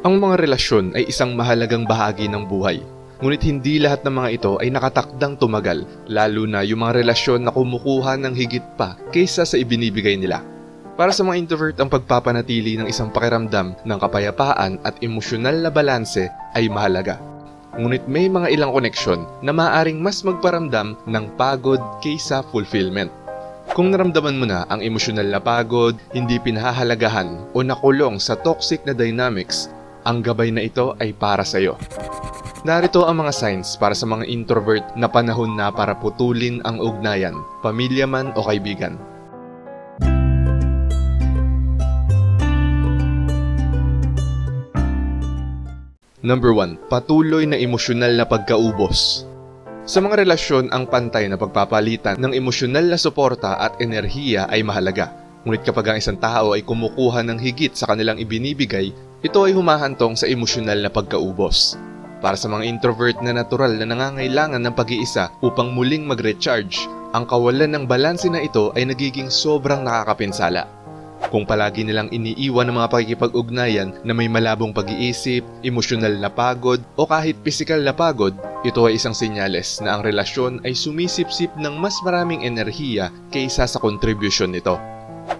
Ang mga relasyon ay isang mahalagang bahagi ng buhay. Ngunit hindi lahat ng mga ito ay nakatakdang tumagal, lalo na yung mga relasyon na kumukuha ng higit pa kaysa sa ibinibigay nila. Para sa mga introvert ang pagpapanatili ng isang pakiramdam ng kapayapaan at emosyonal na balanse ay mahalaga. Ngunit may mga ilang koneksyon na maaring mas magparamdam ng pagod kaysa fulfillment. Kung naramdaman mo na ang emosyonal na pagod, hindi pinahahalagahan o nakulong sa toxic na dynamics, ang gabay na ito ay para sa iyo. Narito ang mga signs para sa mga introvert na panahon na para putulin ang ugnayan, pamilya man o kaibigan. Number 1. Patuloy na emosyonal na pagkaubos. Sa mga relasyon, ang pantay na pagpapalitan ng emosyonal na suporta at enerhiya ay mahalaga. Ngunit kapag ang isang tao ay kumukuha ng higit sa kanilang ibinibigay, ito ay humahantong sa emosyonal na pagkaubos. Para sa mga introvert na natural na nangangailangan ng pag-iisa upang muling mag-recharge, ang kawalan ng balanse na ito ay nagiging sobrang nakakapinsala. Kung palagi nilang iniiwan ng mga pakikipag-ugnayan na may malabong pag-iisip, emosyonal na pagod o kahit pisikal na pagod, ito ay isang senyales na ang relasyon ay sumisip-sip ng mas maraming enerhiya kaysa sa contribution nito.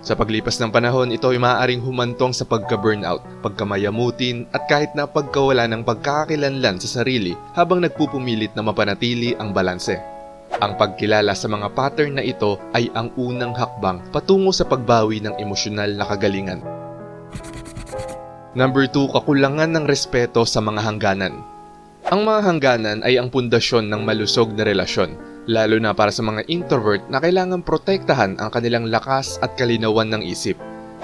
Sa paglipas ng panahon, ito ay maaaring humantong sa pagka-burnout, pagkamayamutin at kahit na pagkawala ng pagkakakilanlan sa sarili habang nagpupumilit na mapanatili ang balanse. Ang pagkilala sa mga pattern na ito ay ang unang hakbang patungo sa pagbawi ng emosyonal na kagalingan. Number 2, kakulangan ng respeto sa mga hangganan. Ang mga hangganan ay ang pundasyon ng malusog na relasyon, lalo na para sa mga introvert na kailangang protektahan ang kanilang lakas at kalinawan ng isip.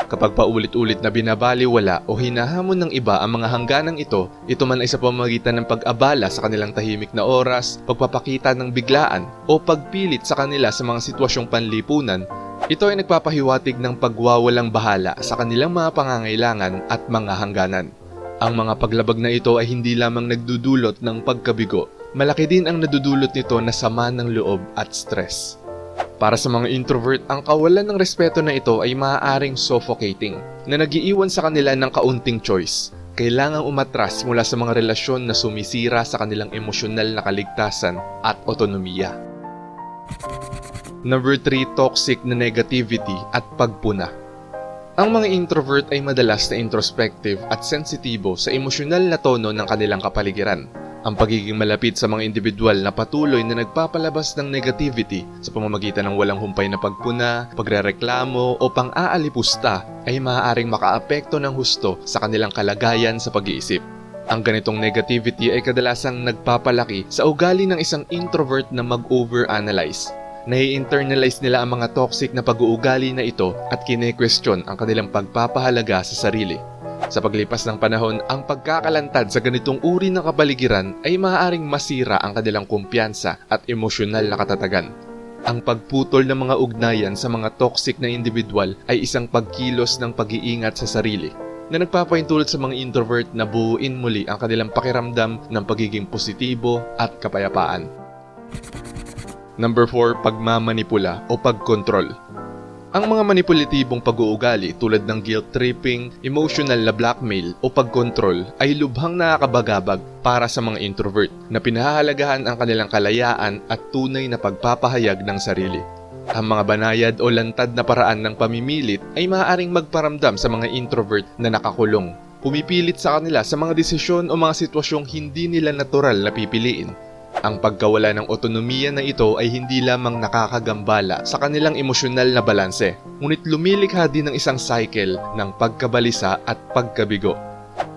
Kapag paulit-ulit na binabaliwala o hinahamon ng iba ang mga hangganang ito, ito man ay sa pamamagitan ng pag-abala sa kanilang tahimik na oras, pagpapakita ng biglaan, o pagpilit sa kanila sa mga sitwasyong panlipunan, ito ay nagpapahiwatig ng pagwawalang bahala sa kanilang mga pangangailangan at mga hangganan. Ang mga paglabag na ito ay hindi lamang nagdudulot ng pagkabigo, malaki din ang nadudulot nito na sama ng loob at stress. Para sa mga introvert, ang kawalan ng respeto na ito ay maaaring suffocating, na nagiiwan sa kanila ng kaunting choice. Kailangang umatras mula sa mga relasyon na sumisira sa kanilang emosyonal na kaligtasan at otonomiya. Number 3, toxic na negativity at pagpuna. Ang mga introvert ay madalas na introspective at sensitibo sa emosyonal na tono ng kanilang kapaligiran. Ang pagiging malapit sa mga individual na patuloy na nagpapalabas ng negativity sa pamamagitan ng walang humpay na pagpuna, pagrereklamo o pang-aalipusta ay maaaring makaapekto ng husto sa kanilang kalagayan sa pag-iisip. Ang ganitong negativity ay kadalasang nagpapalaki sa ugali ng isang introvert na mag-overanalyze nai-internalize nila ang mga toxic na pag-uugali na ito at kine-question ang kanilang pagpapahalaga sa sarili. Sa paglipas ng panahon, ang pagkakalantad sa ganitong uri ng kapaligiran ay maaaring masira ang kanilang kumpiyansa at emosyonal na katatagan. Ang pagputol ng mga ugnayan sa mga toxic na individual ay isang pagkilos ng pag-iingat sa sarili na nagpapaintulot sa mga introvert na buuin muli ang kanilang pakiramdam ng pagiging positibo at kapayapaan. Number 4, pagmamanipula o pagkontrol. Ang mga manipulatibong pag-uugali tulad ng guilt tripping, emotional na blackmail o pagkontrol ay lubhang nakakabagabag para sa mga introvert na pinahahalagahan ang kanilang kalayaan at tunay na pagpapahayag ng sarili. Ang mga banayad o lantad na paraan ng pamimilit ay maaaring magparamdam sa mga introvert na nakakulong. Pumipilit sa kanila sa mga desisyon o mga sitwasyong hindi nila natural na pipiliin ang pagkawala ng otonomiya na ito ay hindi lamang nakakagambala sa kanilang emosyonal na balanse, ngunit lumilikha din ng isang cycle ng pagkabalisa at pagkabigo.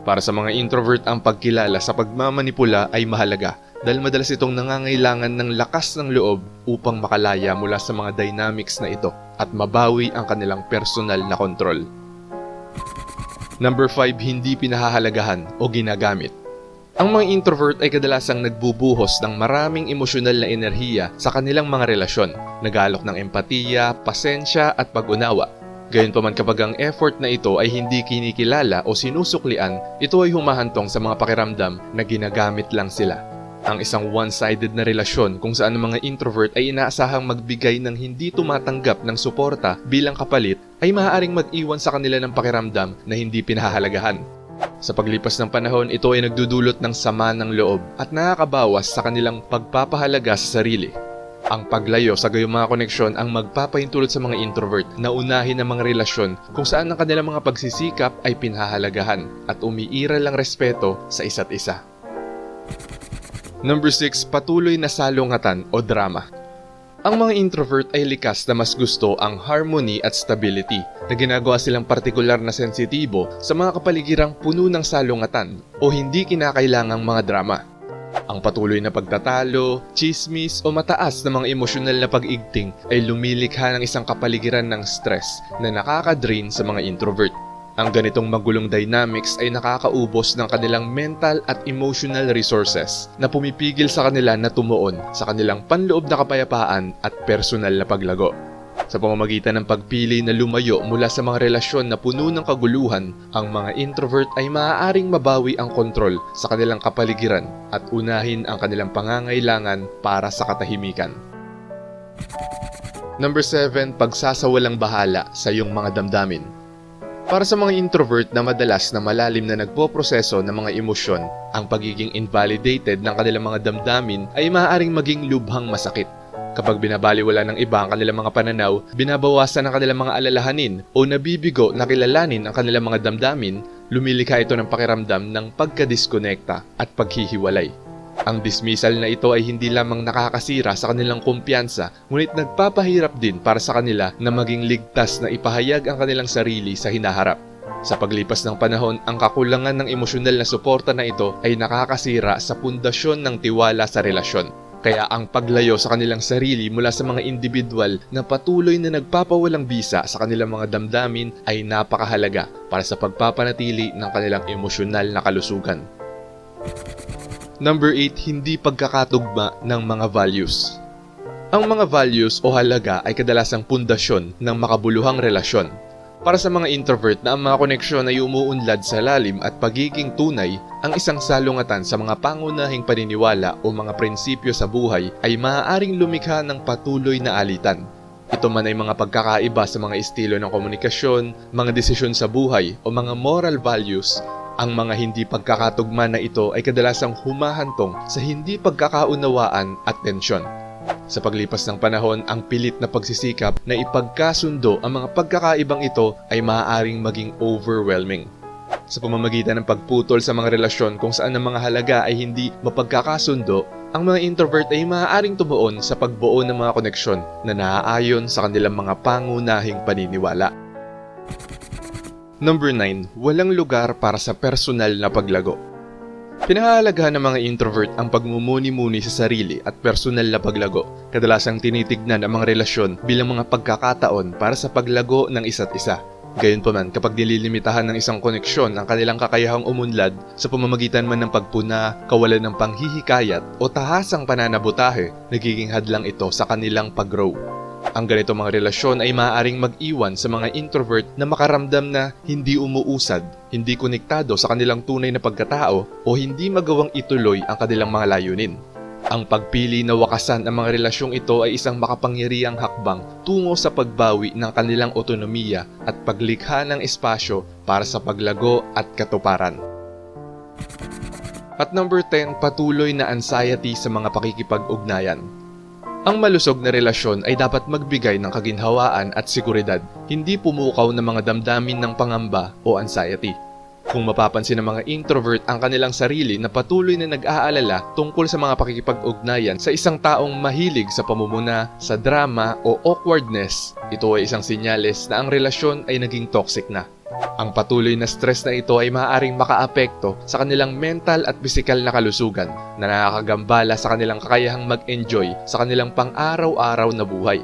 Para sa mga introvert ang pagkilala sa pagmamanipula ay mahalaga dahil madalas itong nangangailangan ng lakas ng loob upang makalaya mula sa mga dynamics na ito at mabawi ang kanilang personal na kontrol. Number 5, hindi pinahahalagahan o ginagamit. Ang mga introvert ay kadalasang nagbubuhos ng maraming emosyonal na enerhiya sa kanilang mga relasyon, nagalok ng empatiya, pasensya at pag-unawa. Gayunpaman kapag ang effort na ito ay hindi kinikilala o sinusuklian, ito ay humahantong sa mga pakiramdam na ginagamit lang sila. Ang isang one-sided na relasyon kung saan ang mga introvert ay inaasahang magbigay ng hindi tumatanggap ng suporta bilang kapalit ay maaaring mag-iwan sa kanila ng pakiramdam na hindi pinahahalagahan. Sa paglipas ng panahon, ito ay nagdudulot ng sama ng loob at nakakabawas sa kanilang pagpapahalaga sa sarili. Ang paglayo sa gayong mga koneksyon ang magpapahintulot sa mga introvert na unahin ang mga relasyon kung saan ang kanilang mga pagsisikap ay pinahahalagahan at umiiral ang respeto sa isa't isa. Number 6, patuloy na salungatan o drama. Ang mga introvert ay likas na mas gusto ang harmony at stability na ginagawa silang partikular na sensitibo sa mga kapaligirang puno ng salungatan o hindi kinakailangang mga drama. Ang patuloy na pagtatalo, chismis o mataas na mga emosyonal na pag-igting ay lumilikha ng isang kapaligiran ng stress na nakaka-drain sa mga introvert. Ang ganitong magulong dynamics ay nakakaubos ng kanilang mental at emotional resources na pumipigil sa kanila na tumuon sa kanilang panloob na kapayapaan at personal na paglago. Sa pamamagitan ng pagpili na lumayo mula sa mga relasyon na puno ng kaguluhan, ang mga introvert ay maaaring mabawi ang kontrol sa kanilang kapaligiran at unahin ang kanilang pangangailangan para sa katahimikan. Number 7, pagsasawalang bahala sa iyong mga damdamin. Para sa mga introvert na madalas na malalim na nagpoproseso ng mga emosyon, ang pagiging invalidated ng kanilang mga damdamin ay maaaring maging lubhang masakit. Kapag binabaliwala ng iba ang kanilang mga pananaw, binabawasan ang kanilang mga alalahanin o nabibigo na kilalanin ang kanilang mga damdamin, lumilikha ito ng pakiramdam ng pagkadiskonekta at paghihiwalay. Ang dismissal na ito ay hindi lamang nakakasira sa kanilang kumpiyansa, ngunit nagpapahirap din para sa kanila na maging ligtas na ipahayag ang kanilang sarili sa hinaharap. Sa paglipas ng panahon, ang kakulangan ng emosyonal na suporta na ito ay nakakasira sa pundasyon ng tiwala sa relasyon. Kaya ang paglayo sa kanilang sarili mula sa mga individual na patuloy na nagpapawalang bisa sa kanilang mga damdamin ay napakahalaga para sa pagpapanatili ng kanilang emosyonal na kalusugan. Number 8, hindi pagkakatugma ng mga values. Ang mga values o halaga ay kadalasang pundasyon ng makabuluhang relasyon. Para sa mga introvert na ang mga koneksyon ay umuunlad sa lalim at pagiging tunay, ang isang salungatan sa mga pangunahing paniniwala o mga prinsipyo sa buhay ay maaaring lumikha ng patuloy na alitan. Ito man ay mga pagkakaiba sa mga estilo ng komunikasyon, mga desisyon sa buhay o mga moral values ang mga hindi pagkakatugma na ito ay kadalasang humahantong sa hindi pagkakaunawaan at tensyon. Sa paglipas ng panahon, ang pilit na pagsisikap na ipagkasundo ang mga pagkakaibang ito ay maaaring maging overwhelming. Sa pamamagitan ng pagputol sa mga relasyon kung saan ang mga halaga ay hindi mapagkakasundo, ang mga introvert ay maaaring tumuon sa pagbuo ng mga koneksyon na naaayon sa kanilang mga pangunahing paniniwala. Number 9, walang lugar para sa personal na paglago. Pinahahalagahan ng mga introvert ang pagmumuni-muni sa sarili at personal na paglago. Kadalasang tinitignan ang mga relasyon bilang mga pagkakataon para sa paglago ng isa't isa. Gayunpaman, kapag nililimitahan ng isang koneksyon ang kanilang kakayahang umunlad sa pamamagitan man ng pagpuna, kawalan ng panghihikayat o tahasang pananabutahe, nagiging hadlang ito sa kanilang pag-grow. Ang ganito mga relasyon ay maaaring mag-iwan sa mga introvert na makaramdam na hindi umuusad, hindi konektado sa kanilang tunay na pagkatao o hindi magawang ituloy ang kanilang mga layunin. Ang pagpili na wakasan ang mga relasyong ito ay isang makapangyarihang hakbang tungo sa pagbawi ng kanilang otonomiya at paglikha ng espasyo para sa paglago at katuparan. At number 10, patuloy na anxiety sa mga pakikipag-ugnayan. Ang malusog na relasyon ay dapat magbigay ng kaginhawaan at seguridad, hindi pumukaw ng mga damdamin ng pangamba o anxiety. Kung mapapansin ng mga introvert ang kanilang sarili na patuloy na nag-aalala tungkol sa mga pakikipag-ugnayan sa isang taong mahilig sa pamumuna, sa drama o awkwardness, ito ay isang sinyales na ang relasyon ay naging toxic na. Ang patuloy na stress na ito ay maaaring makaapekto sa kanilang mental at pisikal na kalusugan na nakakagambala sa kanilang kakayahang mag-enjoy sa kanilang pang-araw-araw na buhay.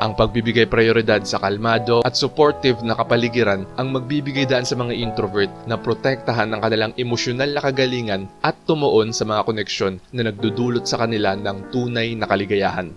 Ang pagbibigay prioridad sa kalmado at supportive na kapaligiran ang magbibigay daan sa mga introvert na protektahan ang kanilang emosyonal na kagalingan at tumuon sa mga koneksyon na nagdudulot sa kanila ng tunay na kaligayahan.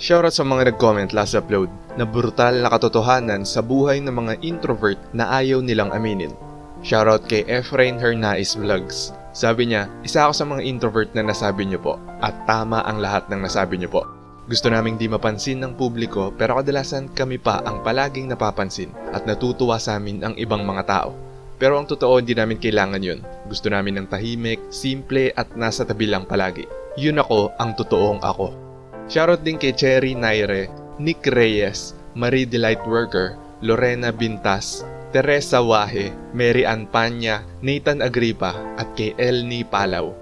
Shoutout sa mga nag-comment last upload na brutal na katotohanan sa buhay ng mga introvert na ayaw nilang aminin. Shoutout kay Efrain Hernais Vlogs. Sabi niya, isa ako sa mga introvert na nasabi niyo po at tama ang lahat ng nasabi niyo po. Gusto naming di mapansin ng publiko pero kadalasan kami pa ang palaging napapansin at natutuwa sa amin ang ibang mga tao. Pero ang totoo, hindi namin kailangan yun. Gusto namin ng tahimik, simple at nasa tabi lang palagi. Yun ako, ang totoong ako. Shoutout din kay Cherry Naire, Nick Reyes, Marie Delight Worker, Lorena Bintas, Teresa Wahe, Mary Ann Panya, Nathan Agripa at kay Elni Palaw.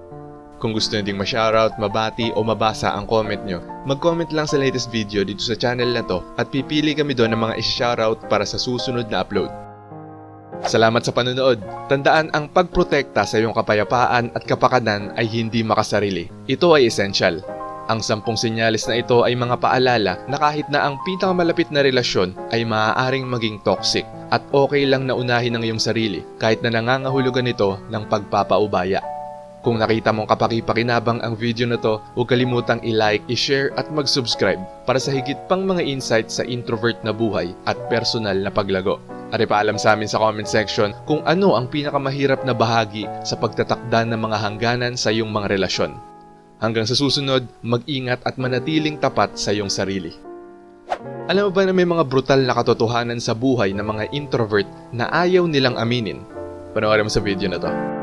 Kung gusto nyo ding ma-shoutout, mabati o mabasa ang comment nyo, mag-comment lang sa latest video dito sa channel na to at pipili kami doon ng mga isi-shoutout para sa susunod na upload. Salamat sa panonood. Tandaan ang pagprotekta sa iyong kapayapaan at kapakanan ay hindi makasarili. Ito ay essential. Ang sampung sinyalis na ito ay mga paalala na kahit na ang pinakamalapit na relasyon ay maaaring maging toxic at okay lang na unahin ang iyong sarili kahit na nangangahulugan ito ng pagpapaubaya. Kung nakita mong kapaki-pakinabang ang video na to, huwag kalimutang i-like, i-share at mag-subscribe para sa higit pang mga insights sa introvert na buhay at personal na paglago. At ipaalam sa amin sa comment section kung ano ang pinakamahirap na bahagi sa pagtatakda ng mga hangganan sa iyong mga relasyon. Hanggang sa susunod, mag-ingat at manatiling tapat sa iyong sarili. Alam mo ba na may mga brutal na katotohanan sa buhay ng mga introvert na ayaw nilang aminin? Panoorin mo sa video na to.